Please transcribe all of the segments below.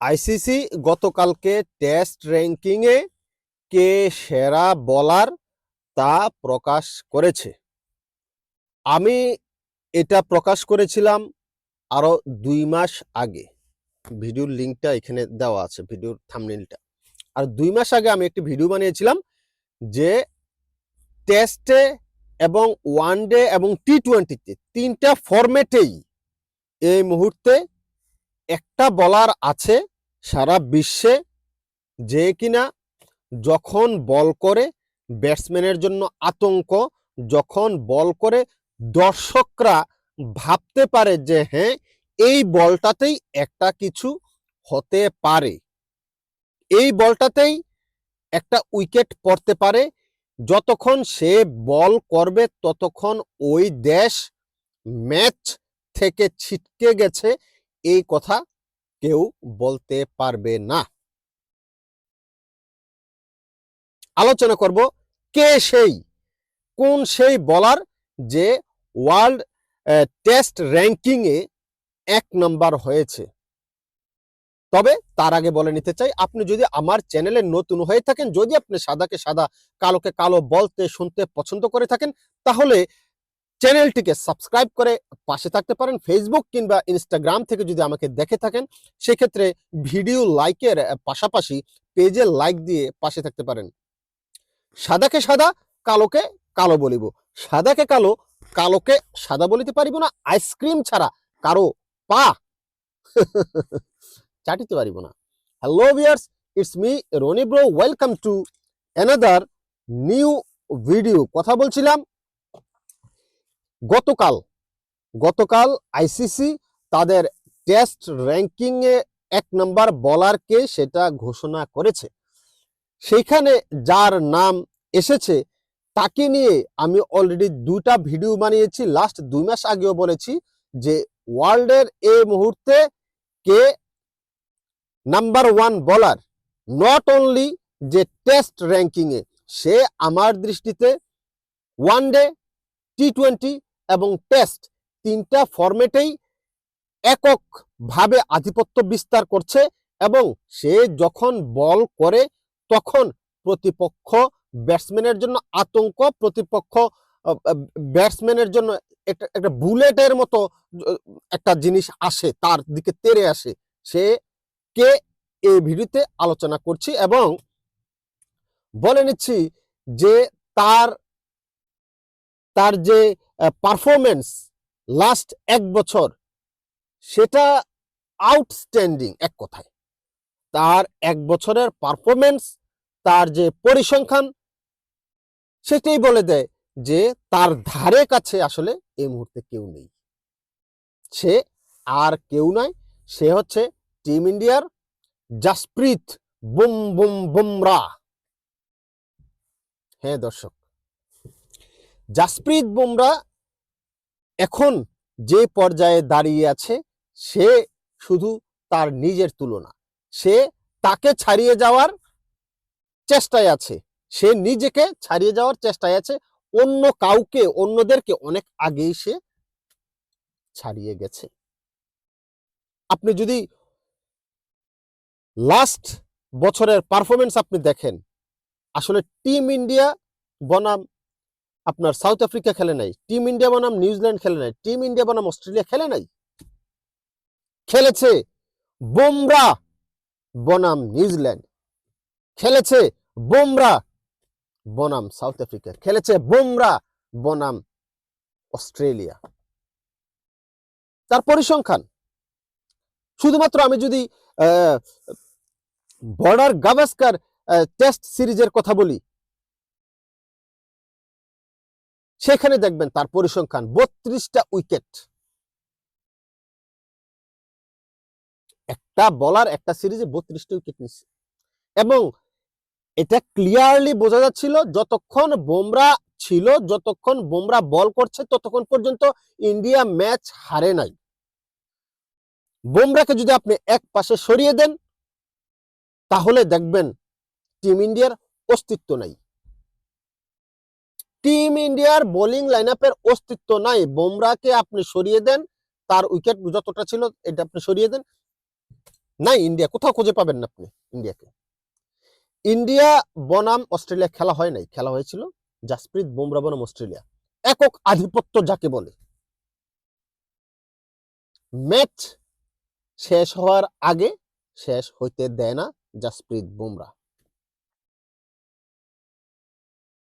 ICC গতকালকে test র্যাঙ্কিংয়ে কে সেরা বলার তা প্রকাশ করেছে। আমি এটা প্রকাশ করেছিলাম আরও দুই মাস আগে। ভিডিওর লিঙ্কটা এখানে দেওয়া আছে, ভিডিওর থামনেলটা। আর দুই মাস আগে আমি একটি ভিডিও বানিয়েছিলাম যে টেস্টে এবং ওয়ান ডে এবং টি টোয়েন্টিতে তিনটা ফরম্যাটেই এই মুহূর্তে একটা বলার আছে সারা বিশ্বে যে কিনা যখন বল করে ব্যাটসম্যানের জন্য আতঙ্ক, যখন বল করে দর্শকরা ভাবতে পারে যে হ্যাঁ এই বলটাতেই একটা কিছু হতে পারে। এই বলটাতেই একটা উইকেট পড়তে পারে। যতক্ষণ সে বল করবে, ততক্ষণ ওই দেশ ম্যাচ থেকে ছিটকে গেছে, এই কথা কেউ বলতে পারবে না। আলোচনা করব, কে সেই? কোন সেই বলার যে ওয়ার্ল্ড টেস্ট র্যাঙ্কিংয়ে এক নম্বর হয়েছে? তবে তার আগে বলে নিতে চাই, আপনি যদি আমার চ্যানেলে নতুন হয়ে থাকেন, যদি আপনি সাদাকে সাদা, কালোকে কালো বলতে, শুনতে পছন্দ করে থাকেন, তাহলে চ্যানেলটিকে সাবস্ক্রাইব করে পাশে থাকতে পারেন। ফেসবুক কিংবা ইনস্টাগ্রাম থেকে যদি আমাকে দেখে থাকেন, সেক্ষেত্রে ভিডিও লাইকের পাশাপাশি পেজে লাইক দিয়ে পাশে থাকতে পারেন। সাদাকে সাদা, কালোকে কালো বলিব। সাদাকে কালো, কালোকে সাদা বলিতে পারিব না। আইসক্রিম ছাড়া কারও পা চাটিতে পারিব না। Hello viewers it's me Rony bro welcome to another new video কথা বলছিলাম গতকাল গতকাল আইসিসি তাদের টেস্ট র্যাঙ্কিং এ এক নম্বর বলারকে সেটা ঘোষণা করেছে। সেইখানে যার নাম এসেছে, তাকে নিয়ে আমি অলরেডি দুটা ভিডিও বানিয়েছি। লাস্ট দুই মাস আগেও বলেছি যে ওয়ার্ল্ডের এ মুহূর্তে কে নাম্বার ওয়ান বলার নট অনলি যে টেস্ট র্যাঙ্কিংয়ে সে আমার দৃষ্টিতে ওয়ান ডে টি টোয়েন্টি এবং টেস্ট তিনটা ফরম্যাটেই এককভাবে আধিপত্য বিস্তার করছে এবং সে যখন বল করে তখন প্রতিপক্ষ ব্যাটসম্যানের জন্য আতঙ্ক, প্রতিপক্ষ ব্যাটসম্যানের জন্য একটা একটা বুলেটের মতো একটা জিনিস আসে, তার দিকে তেড়ে আসে। সে কে এই ভিডিওতে আলোচনা করছি এবং বলে নিচ্ছি যে তার তার যে পারফরমেন্স লাস্ট এক বছর, সেটা আউটস্ট্যান্ডিং এক কথায়। তার এক বছরের পারফরমেন্স তার যে পরিসংখ্যান, সেটাই বলে দেয় যে তার ধারে কাছে আসলে এই মুহূর্তে কেউ নেই। সে আর কেউ নয়, সে হচ্ছে টিম ইন্ডিয়ার জাসপ্রীত বুম বুম বুমরা হ্যাঁ দর্শক জাসপ্রীত বুমরা এখন যে পর্যায়ে দাঁড়িয়ে আছে, সে শুধু তার নিজের তুলনা। সে তাকে ছাড়িয়ে যাওয়ার চেষ্টায় আছে। সে নিজেকে ছাড়িয়ে যাওয়ার চেষ্টায় আছে। অন্য কাউকে, অন্যদেরকে অনেক আগেই সে ছাড়িয়ে গেছে। আপনি যদি লাস্ট বছরের পারফরমেন্স আপনি দেখেন, আসলে টিম ইন্ডিয়া বনাম আপনার সাউথ আফ্রিকা খেলে নাই, টিম ইন্ডিয়া বনাম নিউজিল্যান্ড খেলে নাই, টিম ইন্ডিয়া বনাম অস্ট্রেলিয়া খেলে নাই। খেলেছে বোমরা বনাম নিউজিল্যান্ড। খেলেছে বোমরা বনাম সাউথ আফ্রিকা। খেলেছে বুমরা বনাম অস্ট্রেলিয়া। তার পরিসংখ্যান, শুধুমাত্র আমি যদি বর্ডার গাভাস্কার টেস্ট সিরিজের কথা বলি সেখানে দেখবেন তার পরিসংখ্যান, বত্রিশটা উইকেট। একটা বলার, একটা সিরিজে বত্রিশটা উইকেট নিচ্ছে। এবং এটা ক্লিয়ারলি বোঝা যাচ্ছিল, যতক্ষণ বোমরা ছিল, যতক্ষণ বোমরা বল করছে, ততক্ষণ পর্যন্ত ইন্ডিয়া ম্যাচ হারে নাই। বোমরাকে যদি আপনি এক পাশে সরিয়ে দেন, তাহলে দেখবেন টিম ইন্ডিয়ার অস্তিত্ব নাই। টিম ইন্ডিয়ার বোলিং লাইন অস্তিত্ব নাই। বোমরাকে আপনি সরিয়ে দেন, তার উইকেট যতটা ছিল এটা আপনি সরিয়ে দেন। নাই ইন্ডিয়া, কোথাও খুঁজে পাবেন না আপনি ইন্ডিয়াকে। ইন্ডিয়া বনাম অস্ট্রেলিয়া খেলা হয় নাই। খেলা হয়েছিল জাসপ্রীত বুমরা বনাম অস্ট্রেলিয়া। একক আধিপত্য যাকে বলে। ম্যাচ শেষ হওয়ার আগে শেষ হইতে দেয় না জাসপ্রীত বুমরা।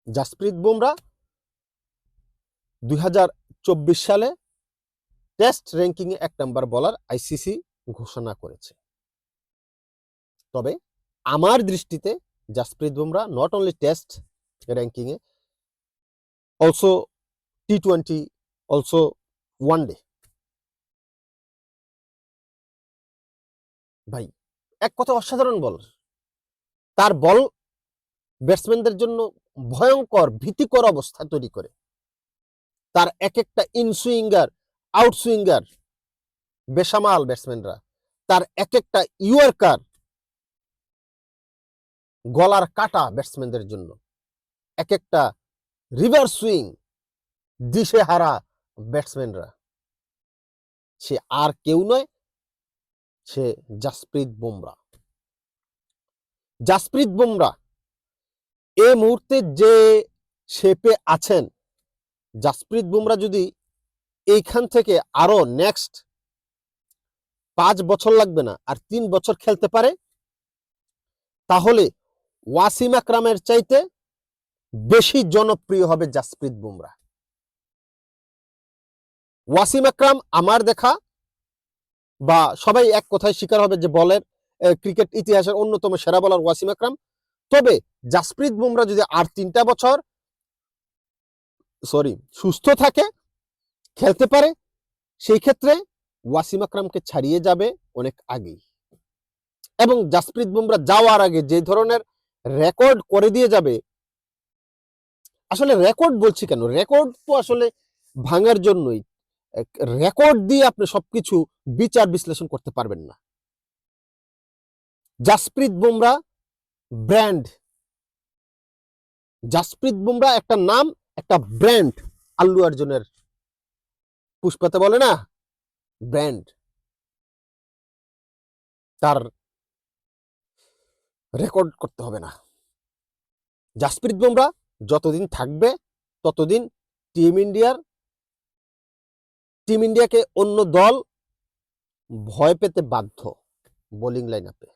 জাসপ্রীত বুমরা দুই হাজার চব্বিশ সালে টেস্ট র্যাঙ্কিং এ এক নম্বর বলার আইসিসি ঘোষণা করেছে। তবে আমার দৃষ্টিতে Jasprit Bumrah not only test ranking A also T twenty also one day ভাই, এক কথা অসাধারণ বল তার বল ব্যাটসম্যানদের জন্য ভয়ঙ্কর, ভীতিকর অবস্থা তৈরি করে। তার এক একটা ইনসুইঙ্গার আউটসুইঙ্গার বেসামাল ব্যাটসম্যানরা তার এক একটা ইয়র্কার, গলার কাটা ব্যাটসম্যানদের জন্য। এক একটা রিভার সুইং দিশে হারা ব্যাটসম্যানরা সে আর কেউ নয়, সে জাসপ্রীত বুমরা। জাসপ্রীত বুমরা, এ মুহূর্তে যে শেপে আছেন জাসপ্রীত বুমরা যদি এইখান থেকে আরও নেক্সট পাঁচ বছর লাগবে না আর তিন বছর খেলতে পারে, তাহলে ওয়াসিম আকরামের চাইতে বেশি জনপ্রিয় হবে জাসপ্রীত বুমরা। ওয়াসিম আকরাম আমার দেখা বা সবাই এক কথায় স্বীকার হবে যে বলের ক্রিকেট ইতিহাসের অন্যতম সেরা বলার ওয়াসিম আকরাম। তবে জাসপ্রীত বুমরা যদি আর তিনটা বছর সরি সুস্থ থাকে, খেলতে পারে, সেই ক্ষেত্রে ওয়াসিম আকরামকে ছাড়িয়ে যাবে অনেক আগেই। এবং জাসপ্রীত বুমরা যাওয়ার আগে যে ধরনের রেকর্ড করে দিয়ে যাবে, আসলে রেকর্ড বলছি কেন? রেকর্ড তো আসলে ভাঙার জন্যই। রেকর্ড দিয়ে আপনি সবকিছু বিচার বিশ্লেষণ করতে পারবেন না। জাসপ্রীত বুমরা ব্র্যান্ড জাসপ্রীত বুমরা একটা নাম একটা ব্র্যান্ড আল্লু অর্জুনের পুষ্পাতে বলে না? ব্র্যান্ড। তার রেকর্ড করতে হবে না। জাসপ্রীত বুমরা যতদিন থাকবে, ততদিন টিম ইন্ডিয়ার, টিম ইন্ডিয়াকে অন্য দল ভয় পেতে বাধ্য বোলিং লাইন আপে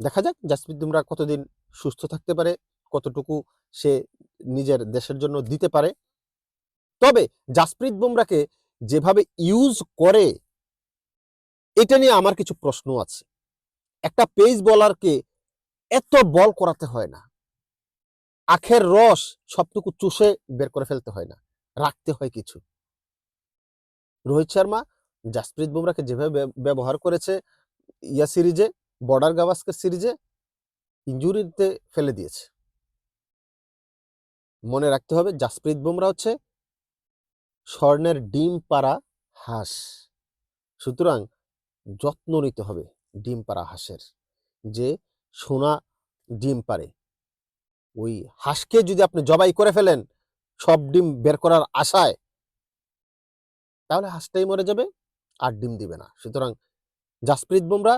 দেখা যাক জাসপ্রীত বুমরা কতদিন সুস্থ থাকতে পারে। কতটুকু সে নিজের দেশের জন্য দিতে পারে। তবে জাসপ্রীত বুমরাকে যেভাবে ইউজ করে, এটা নিয়ে আমার কিছু প্রশ্ন আছে। একটা পেস বলারকে এত বল করাতে হয় না। আখের রস সবটুকু চুষে বের করে ফেলতে হয় না। রাখতে হয় কিছু। রোহিত শর্মা, জাসপ্রীত বুমরাকে যেভাবে ব্যবহার করেছে, ইয়া সিরিজে বর্ডার গাভাস্কার সিরিজে ইঞ্জুরিতে ফেলে দিয়েছে। মনে রাখতে হবে, জাসপ্রীত বুমরা হচ্ছে স্বর্ণের ডিম পাড়া হাঁস। সুতরাং যত্ন নিতে হবে ডিম পাড়া হাঁসের, যে সোনা ডিম পারে ওই হাঁসকে যদি আপনি জবাই করে ফেলেন, সব ডিম বের করার আশায়, তাহলে হাঁসটাই মরে যাবে, আর ডিম দিবে না। সুতরাং জাসপ্রীত বুমরা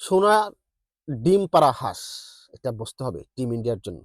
সোনা ডিম পাড়া হাঁস, এটা বুঝতে হবে টিম ইন্ডিয়ার জন্য।